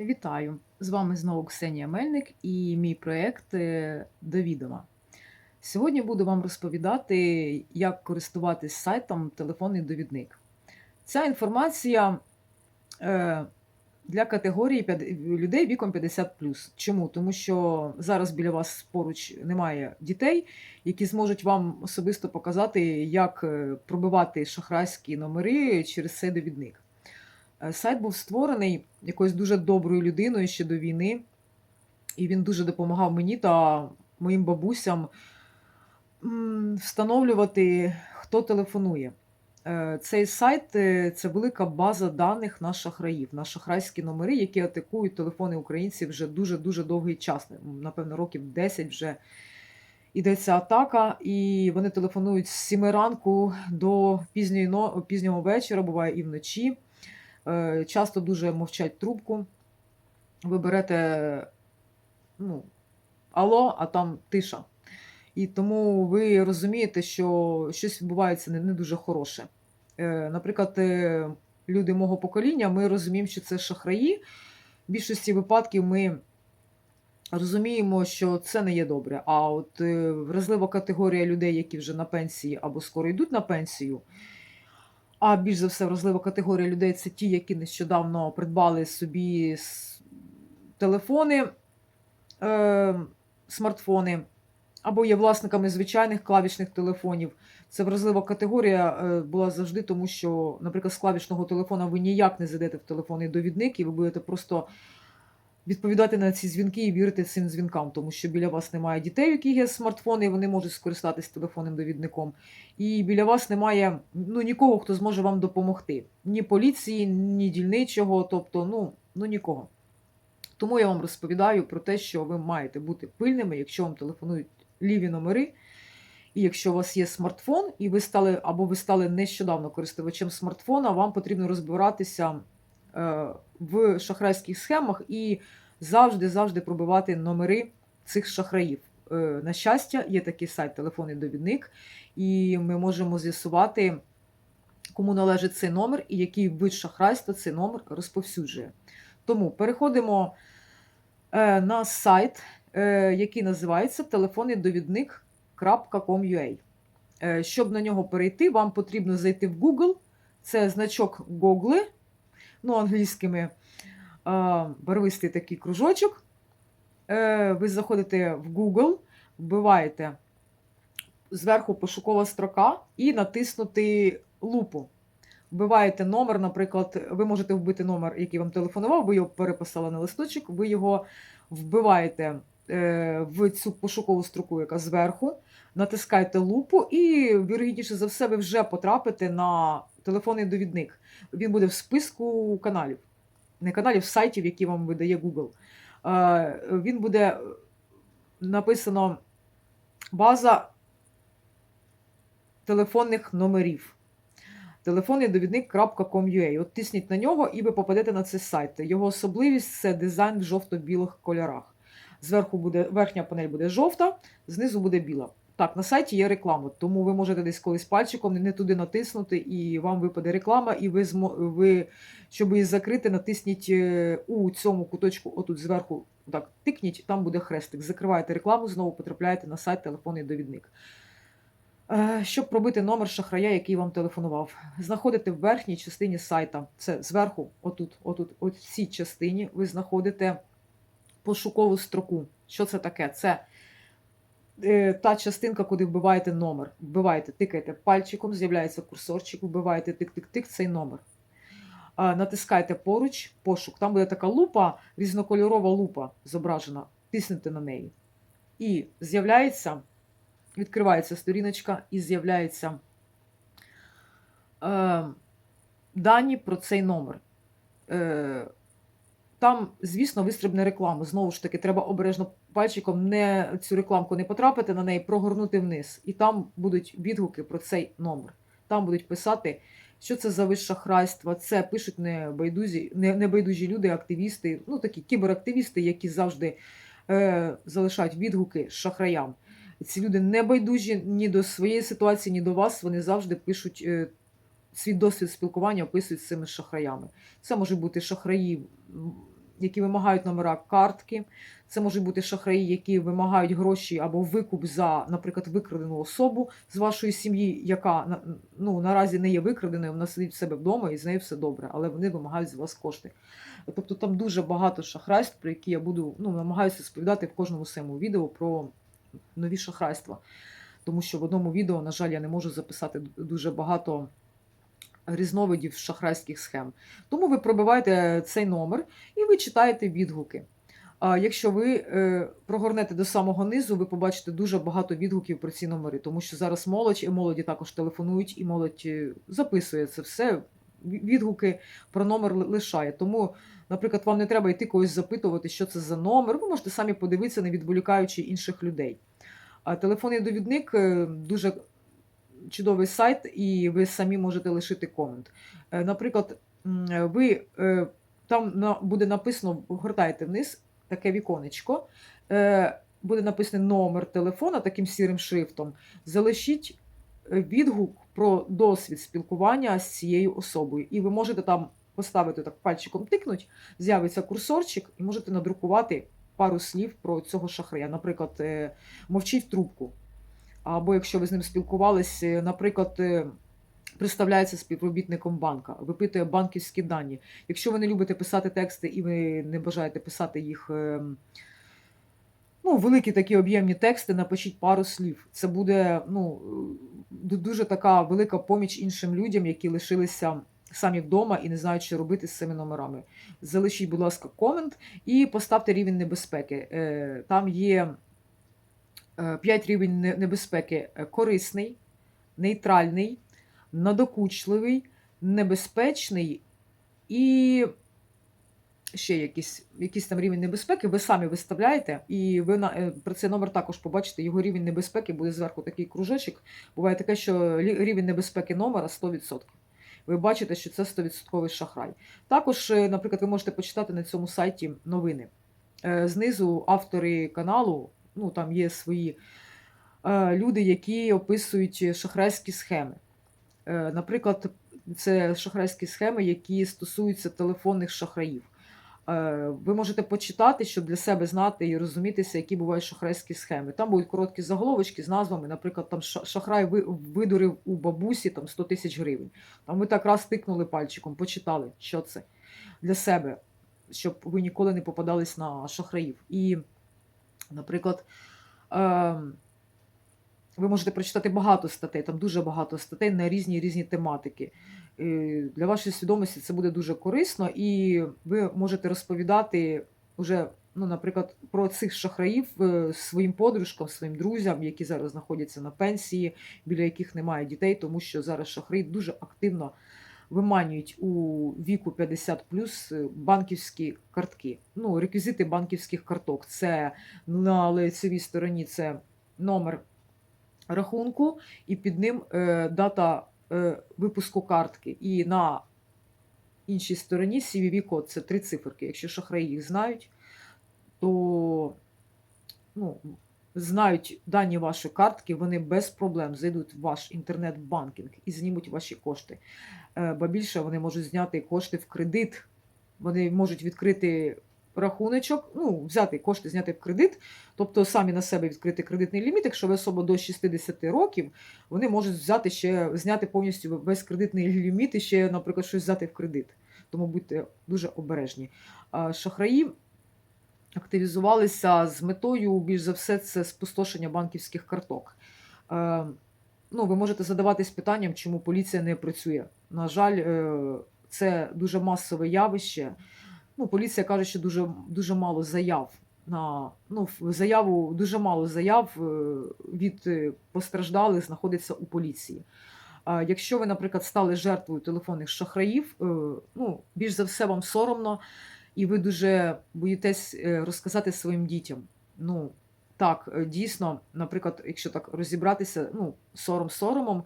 Вітаю! З вами знову Ксенія Мельник і мій проєкт е, «До відома». Сьогодні буду вам розповідати, як користуватись сайтом телефонний довідник. Ця інформація е, для категорії людей віком 50. Чому? Тому що зараз біля вас поруч немає дітей, які зможуть вам особисто показати, як е, пробивати шахрайські номери через цей довідник. Е, Сайт був створений якоюсь дуже доброю людиною ще до війни, і він дуже допомагав мені та моїм бабусям встановлювати, хто телефонує. Е, Цей сайт е, це велика база даних на шахраїв, на шахрайські номери, які атакують телефони українців вже дуже-дуже довгий час. Напевно, років 10 вже йдеться атака, і вони телефонують з 7 ранку до пізнього вечора, буває і вночі. Е, Часто дуже мовчать трубку. Ви берете, ну, алло, а там тиша. І тому ви розумієте, що щось відбувається не, дуже хороше. Е, Наприклад, е, люди мого покоління, ми розуміємо, що це шахраї. В більшості випадків ми розуміємо, що це не є добре. А от вразлива категорія людей, які вже на пенсії або скоро йдуть на пенсію, а більш за все вразлива категорія людей це ті, які нещодавно придбали собі телефони, е, смартфони, або є власниками звичайних клавішних телефонів. Це вразлива категорія е, була завжди, тому що, наприклад, з клавішного телефона ви ніяк не зайдете в телефонний довідник, і ви будете просто відповідати на ці дзвінки і вірити цим дзвінкам, тому що біля вас немає дітей, у яких є смартфони, і вони можуть скористатись телефонним довідником. І біля вас немає ну, нікого, хто зможе вам допомогти. Ні поліції, ні дільничого, тобто, ну, ну нікого. Тому я вам розповідаю про те, що ви маєте бути пильними, якщо вам телефонують ліві номери. І якщо у вас є смартфон, і ви стали або ви стали нещодавно користувачем смартфона, вам потрібно розбиратися в шахрайських схемах і завжди завжди пробивати номери цих шахраїв. Е, на щастя, є такий сайт телефонний довідник, і ми можемо з'ясувати, кому належить цей номер і який вид шахрайства цей номер розповсюджує. Тому переходимо е, на сайт, е, який називається телефонний довідник.com.ua. Е, Щоб на нього перейти, вам потрібно зайти в Google. Це значок Google, ну, англійськими барвистий такий кружочок. Е, Ви заходите в Google, вбиваєте зверху пошукова строка і натиснути лупу. Вбиваєте номер, наприклад, ви можете вбити номер, який вам телефонував, ви його переписали на листочок, ви його вбиваєте е, в цю пошукову строку, яка зверху, натискаєте лупу, і, вірогідніше за все, ви вже потрапите на телефонний довідник. Він буде в списку каналів, не каналів, сайтів, які вам видає Google. Е, Він буде написано база телефонних номерів. Телефонний довідник.com.ua. От тисніть на нього, і ви попадете на цей сайт. Його особливість це дизайн в жовто-білих кольорах. Зверху буде верхня панель буде жовта, знизу буде біла. Так, на сайті є реклама, тому ви можете десь колись пальчиком не туди натиснути, і вам випаде реклама, і ви ви, щоб її закрити, натисніть е, у цьому куточку, отут зверху, так, тикніть, там буде хрестик. Закриваєте рекламу, знову потрапляєте на сайт телефонний довідник. Е, Щоб пробити номер шахрая, який вам телефонував, знаходите в верхній частині сайта. Це зверху, отут, отут, от цій частині, ви знаходите пошукову строку. Що це таке? Це та частинка, куди вбиваєте номер. Вбиваєте, тикаєте пальчиком, з'являється курсорчик, вбиваєте тик-тик-тик цей номер. Натискаєте поруч пошук. Там буде така лупа, різнокольорова лупа зображена. Тиснете на неї. І з'являється відкривається сторіночка і з'являється е, дані про цей номер. Е, там, звісно, вистрибне реклама. Знову ж таки, треба обережно пальчиком не цю рекламку не потрапити на неї, прогорнути вниз. І там будуть відгуки про цей номер. Там будуть писати, що це за вид шахрайства. Це пишуть не байдужі, не, не байдужі люди, активісти, ну такі кіберактивісти, які завжди е, залишають відгуки шахраям. Ці люди не байдужі ні до своєї ситуації, ні до вас. Вони завжди пишуть е, свій досвід спілкування, описують з цими шахраями. Це може бути шахраї які вимагають номера картки. Це можуть бути шахраї, які вимагають гроші або викуп за, наприклад, викрадену особу з вашої сім'ї, яка ну, наразі не є викраденою, вона сидить в себе вдома і з нею все добре, але вони вимагають з вас кошти. Тобто там дуже багато шахрайств, про які я буду ну, намагаюся розповідати в кожному своєму відео про нові шахрайства. Тому що в одному відео, на жаль, я не можу записати дуже багато різновидів шахрайських схем. Тому ви пробиваєте цей номер і ви читаєте відгуки. А якщо ви е, прогорнете до самого низу, ви побачите дуже багато відгуків про ці номери, тому що зараз молодь і молоді також телефонують, і молодь е, записує це все. Відгуки про номер лишає. Тому, наприклад, вам не треба йти когось запитувати, що це за номер. Ви можете самі подивитися, не відволікаючи інших людей. А телефонний довідник е, дуже чудовий сайт, і ви самі можете лишити комент. Е, Наприклад, ви е, там буде написано, гортаєте вниз таке віконечко, е, буде написаний номер телефона таким сірим шрифтом. Залишіть відгук про досвід спілкування з цією особою. І ви можете там поставити так пальчиком тикнуть, з'явиться курсорчик, і можете надрукувати пару слів про цього шахрая. Наприклад, мовчіть трубку. Або якщо ви з ним спілкувалися, наприклад, е, представляється співробітником банка, випитує банківські дані. Якщо ви не любите писати тексти і ви не бажаєте писати їх, е, ну, великі такі об'ємні тексти, напишіть пару слів. Це буде ну, дуже така велика поміч іншим людям, які лишилися самі вдома і не знають, що робити з цими номерами. Залишіть, будь ласка, комент і поставте рівень небезпеки. Е, Там є 5 рівень небезпеки: Е, корисний, нейтральний, надокучливий, небезпечний і ще якийсь, якийсь там рівень небезпеки. Ви самі виставляєте, і ви на е, про цей номер також побачите. Його рівень небезпеки буде зверху такий кружочок. Буває таке, що рівень небезпеки номера 100%. Ви бачите, що це 100% шахрай. Також, е, наприклад, ви можете почитати на цьому сайті новини. Е, Знизу автори каналу, ну там є свої е, люди, які описують шахрайські схеми. Е, Наприклад, це шахрайські схеми, які стосуються телефонних шахраїв. Е, Ви можете почитати, щоб для себе знати і розумітися, які бувають шахрайські схеми. Там будуть короткі заголовочки з назвами. Наприклад, там шахрай видурив у бабусі там 100 тисяч гривень. Там ви так раз тикнули пальчиком, почитали, що це для себе, щоб ви ніколи не попадались на шахраїв. І, наприклад, ем, ви можете прочитати багато статей, там дуже багато статей на різні різні тематики. Для вашої свідомості це буде дуже корисно, і ви можете розповідати уже, ну, наприклад, про цих шахраїв е, своїм подружкам, своїм друзям, які зараз знаходяться на пенсії, біля яких немає дітей, тому що зараз шахраї дуже активно виманюють у віку 50 банківські картки. Ну, реквізити банківських карток. Це на лицевій стороні це номер рахунку, і під ним е, дата е, випуску картки. І на іншій стороні CVV-код це три циферки. Якщо шахраї їх знають, то ну, знають дані вашої картки, вони без проблем зайдуть в ваш інтернет-банкінг і знімуть ваші кошти. Е, Ба більше вони можуть зняти кошти в кредит. Вони можуть відкрити рахуночок, ну, взяти кошти, зняти в кредит, тобто самі на себе відкрити кредитний ліміт. Якщо ви особа до 60 років, вони можуть взяти ще зняти повністю весь кредитний ліміт і ще, наприклад, щось взяти в кредит. Тому будьте дуже обережні. Шахраї активізувалися з метою, більш за все, це спустошення банківських карток. Е, Ну, ви можете задаватись питанням, чому поліція не працює. На жаль, е, це дуже масове явище. Ну, поліція каже, що дуже, дуже мало заяв на ну, заяву дуже мало заяв е, від постраждалих знаходиться у поліції. Якщо ви, наприклад, стали жертвою телефонних шахраїв, ну, більш за все вам соромно, і ви дуже боїтесь е, розказати своїм дітям. Ну, так, е, дійсно, наприклад, якщо так розібратися, ну, сором соромом,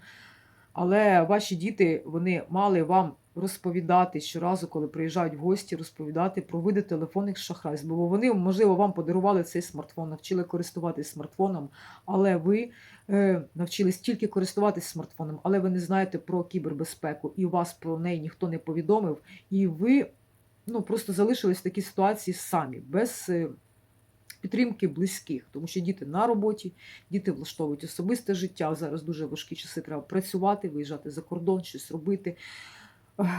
але ваші діти вони мали вам розповідати щоразу, коли приїжджають в гості, розповідати про види телефонних шахрайств. Бо вони, можливо, вам подарували цей смартфон, навчили користуватись смартфоном, але ви е, навчились тільки користуватись смартфоном, але ви не знаєте про кібербезпеку, і вас про неї ніхто не повідомив, і ви. Ну, просто залишились в такій ситуації самі, без е, підтримки близьких, тому що діти на роботі, діти влаштовують особисте життя. Зараз дуже важкі часи, треба працювати, виїжджати за кордон, щось робити.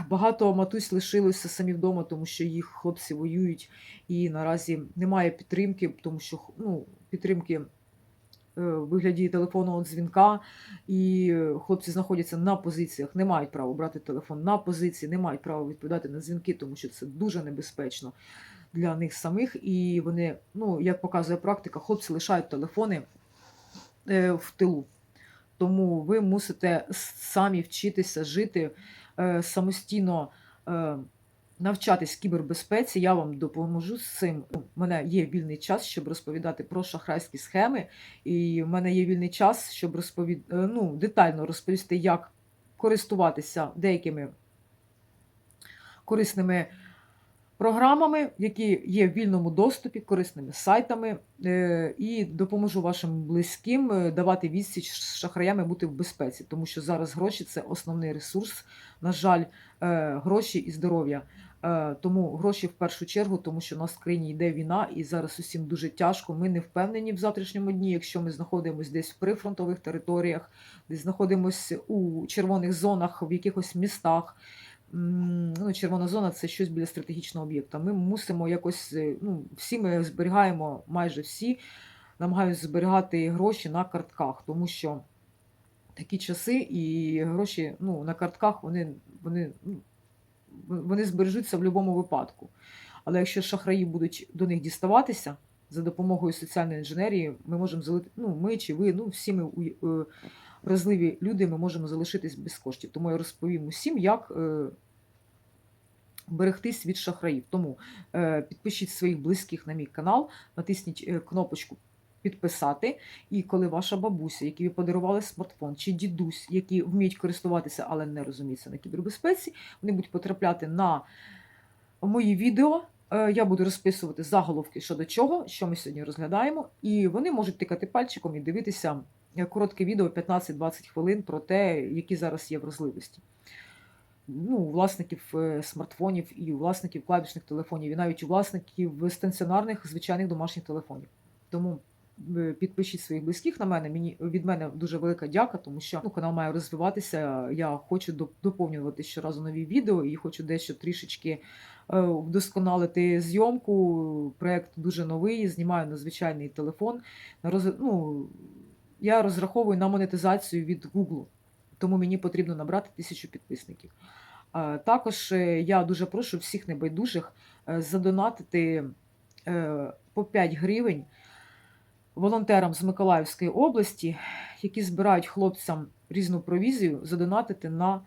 Багато матусь лишилося самі вдома, тому що їх хлопці воюють, і наразі немає підтримки, тому що ну, підтримки е, в вигляді телефонного дзвінка, і е, хлопці знаходяться на позиціях, не мають права брати телефон на позиції, не мають права відповідати на дзвінки, тому що це дуже небезпечно для них самих. І вони, ну як показує практика, хлопці лишають телефони е, в тилу. Тому ви мусите самі вчитися жити е, самостійно. Навчатись кібербезпеці, я вам допоможу з цим. У мене є вільний час, щоб розповідати про шахрайські схеми, і в мене є вільний час, щоб розповід... е, ну, детально розповісти, як користуватися деякими корисними програмами, які є в вільному доступі, корисними сайтами, е, і допоможу вашим близьким е, давати відсіч з шахраями бути в безпеці, тому що зараз гроші це основний ресурс. На жаль, е, гроші і здоров'я. Тому гроші в першу чергу, тому що у нас в країні йде війна, і зараз усім дуже тяжко. Ми не впевнені в завтрашньому дні, якщо ми знаходимося десь в прифронтових територіях, десь знаходимося у червоних зонах, в якихось містах. Ну, червона зона це щось біля стратегічного об'єкта. Ми мусимо якось, е, ну, всі ми зберігаємо, майже всі намагаються зберігати гроші на картках, тому що такі часи і гроші ну, на картках вони, вони, ну, вони збережуться в будь-якому випадку. Але якщо шахраї будуть до них діставатися за допомогою соціальної інженерії, ми можемо залити, ну, ми чи ви, ну, всі ми е, вразливі люди, ми можемо залишитись без коштів. Тому я розповім усім, як е, берегтись від шахраїв. Тому е, підпишіть своїх близьких на мій канал, натисніть е, кнопочку підписати. І коли ваша бабуся, якій ви подарували смартфон, чи дідусь, які вміють користуватися, але не розуміються на кібербезпеці, вони будуть потрапляти на мої відео. Я буду розписувати заголовки щодо чого, що ми сьогодні розглядаємо, і вони можуть тикати пальчиком і дивитися коротке відео 15-20 хвилин про те, які зараз є вразливості. Ну, у власників е, смартфонів і у власників клавішних телефонів, і навіть у власників стаціонарних звичайних домашніх телефонів. Тому е, підпишіть своїх близьких на мене. Мені від мене дуже велика дяка, тому що ну, канал має розвиватися. Я хочу доповнювати щоразу нові відео і хочу дещо трішечки е, вдосконалити зйомку. Проект дуже новий, знімаю на звичайний телефон. На роз... ну, я розраховую на монетизацію від Google, тому мені потрібно набрати тисячу підписників. Також е, я дуже прошу всіх небайдужих е, задонатити е, по 5 гривень волонтерам з Миколаївської області, які збирають хлопцям різну провізію, задонатити на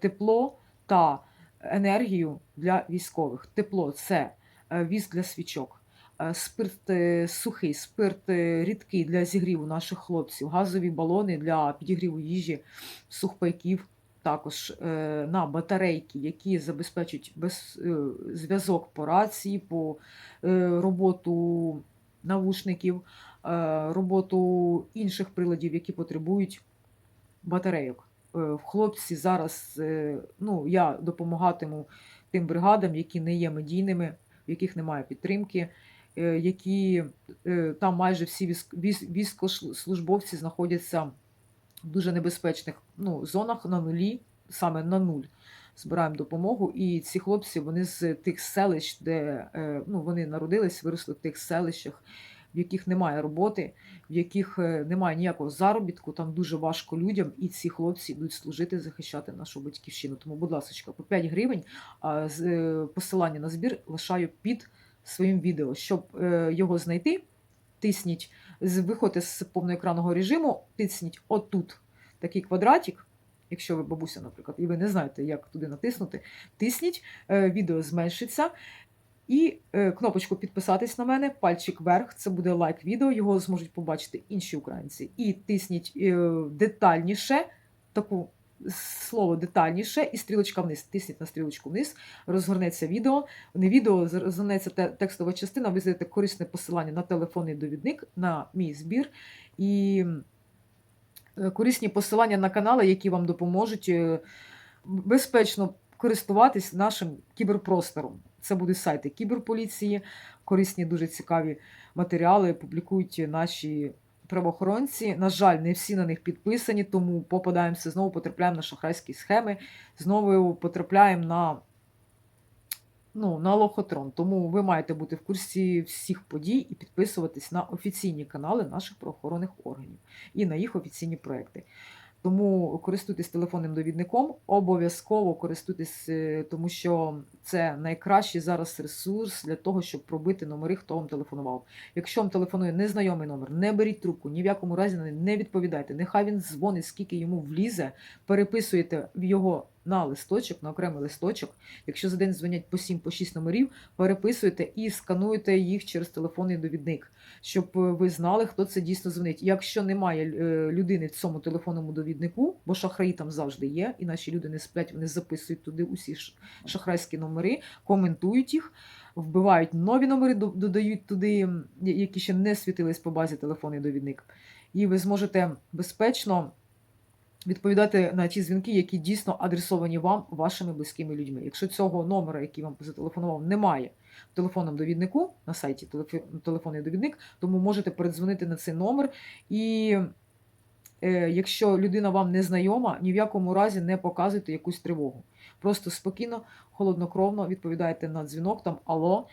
тепло та енергію для військових. Тепло це віск для свічок, е, спирт е, сухий, спирт е, рідкий для зігріву наших хлопців, газові балони для підігріву їжі, сухпайків. Також е, на батарейки, які забезпечують без, зв'язок по рації, по роботу навушників, роботу інших приладів, які потребують батарейок. Е, Хлопці зараз ну, я допомагатиму тим бригадам, які не є медійними, в яких немає підтримки, які е, там майже всі військ- військ- військовослужбовці знаходяться в дуже небезпечних ну, зонах на нулі, саме на нуль. Збираємо допомогу, і ці хлопці вони з тих селищ, де е, ну, вони народились, виросли в тих селищах, в яких немає роботи, в яких е, немає ніякого заробітку, там дуже важко людям, і ці хлопці йдуть служити, захищати нашу батьківщину. Тому, будь ласка, по 5 гривень а, е, посилання на збір лишаю під своїм відео. Щоб е, його знайти, тисніть, з- виходьте з повноекранного режиму, тисніть отут такий квадратик. Якщо ви бабуся, наприклад, і ви не знаєте, як туди натиснути, тисніть, е, відео зменшиться. І е, кнопочку підписатись на мене, пальчик вверх, це буде лайк відео, його зможуть побачити інші українці. І тисніть детальніше, таку слово детальніше, і стрілочка вниз. Тисніть на стрілочку вниз, розгорнеться відео. Не відео, розгорнеться текстова частина, ви знайдете корисне посилання на телефонний довідник, на мій збір. І е, корисні посилання на канали, які вам допоможуть е, безпечно користуватись нашим кіберпростором. Це будуть сайти кіберполіції, корисні, дуже цікаві матеріали публікують наші правоохоронці. На жаль, не всі на них підписані, тому попадаємося, знову потрапляємо на шахрайські схеми, знову потрапляємо на, ну, на лохотрон. Тому ви маєте бути в курсі всіх подій і підписуватись на офіційні канали наших правоохоронних органів і на їх офіційні проекти. Тому користуйтесь телефонним довідником, обов'язково користуйтесь, е, тому що це найкращий зараз ресурс для того, щоб пробити номери, хто вам телефонував. Якщо вам телефонує незнайомий номер, не беріть трубку, ні в якому разі не відповідайте. Нехай він дзвонить, скільки йому влізе, переписуєте в його на листочок, на окремий листочок. Якщо за день дзвонять по 7 по 6 номерів, переписуєте і скануєте їх через телефонний довідник, щоб е, ви знали, хто це дійсно дзвонить. Якщо немає е, людини в цьому телефонному довіднику, бо шахраї там завжди є, і наші люди не сплять, вони записують туди усі шахрайські номери, коментують їх. Вбивають нові номери, додають туди, які ще не світились по базі телефонний довідник. І ви зможете безпечно відповідати на ті дзвінки, які дійсно адресовані вам, вашими близькими людьми. Якщо цього номера, який вам зателефонував, немає в телефонному довіднику на сайті телефонний довідник, тому можете передзвонити на цей номер. І е, якщо людина вам не знайома, ні в якому разі не показуйте якусь тривогу. Просто спокійно, холоднокровно відповідаєте на дзвінок, там алло,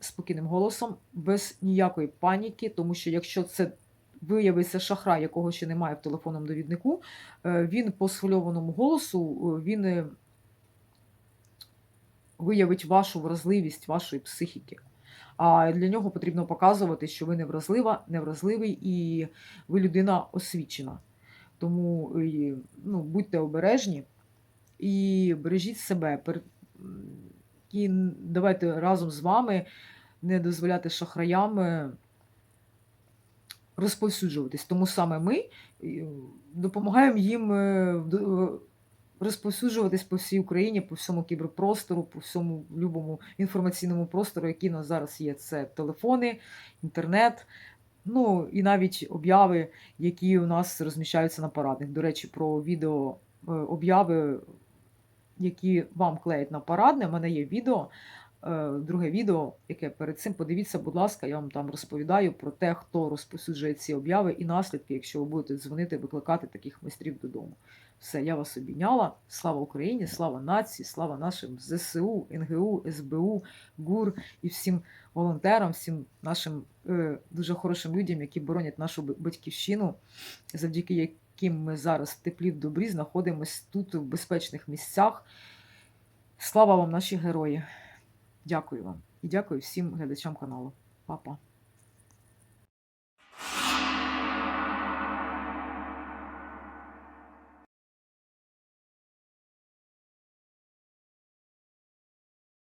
спокійним голосом, без ніякої паніки, тому що якщо це виявиться шахрай, якого ще немає в телефонному довіднику, е, він по схвильованому голосу е, він е, виявить вашу вразливість вашої психіки. А для нього потрібно показувати, що ви не вразлива, невразливий і ви людина освічена. Тому ну, будьте обережні і бережіть себе. І давайте разом з вами не дозволяти шахраям розповсюджуватись. Тому саме ми е, допомагаємо їм е, е, розповсюджуватись по всій Україні, по всьому кіберпростору, по всьому любому інформаційному простору, який у нас зараз є. Це телефони, інтернет. Ну і навіть обяви, які у нас розміщаються на парадних. До речі, про відео обяви, які вам клеять на парадне. У мене є відео, друге відео, яке перед цим подивіться, будь ласка, я вам там розповідаю про те, хто розповсюджує ці обяви і наслідки, якщо ви будете дзвонити, викликати таких майстрів додому. Все, я вас обійняла. Слава Україні, слава нації, слава нашим ЗСУ, НГУ, СБУ, ГУР і всім волонтерам, всім нашим е, дуже хорошим людям, які боронять нашу батьківщину, завдяки яким ми зараз в теплі в добрі знаходимося тут, в безпечних місцях. Слава вам, наші герої! Дякую вам і дякую всім глядачам каналу. Па-па.